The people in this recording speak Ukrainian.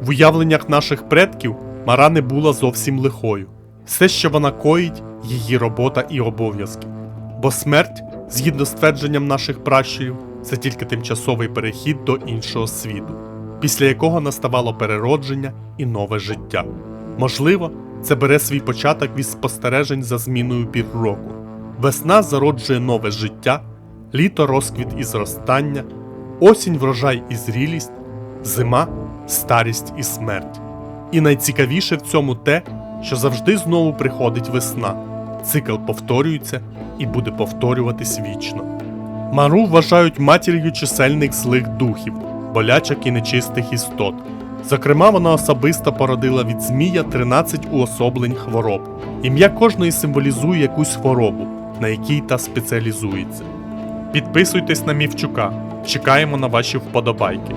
В уявленнях наших предків Мара не була зовсім лихою. Все, що вона коїть, її робота і обов'язки. Бо смерть, згідно з твердженням наших пращурів, це тільки тимчасовий перехід до іншого світу, після якого наставало переродження і нове життя. Можливо, це бере свій початок від спостережень за зміною пір року. Весна зароджує нове життя, літо розквіт і зростання, осінь врожай і зрілість, зима старість і смерть. І найцікавіше в цьому те, що завжди знову приходить весна. Цикл повторюється і буде повторюватись вічно. Мару вважають матір'ю чисельних злих духів, болячок і нечистих істот. Зокрема, вона особисто породила від змія 13 уособлень хвороб. Ім'я кожної символізує якусь хворобу, на якій та спеціалізується. Підписуйтесь на Мівчука. Чекаємо на ваші вподобайки.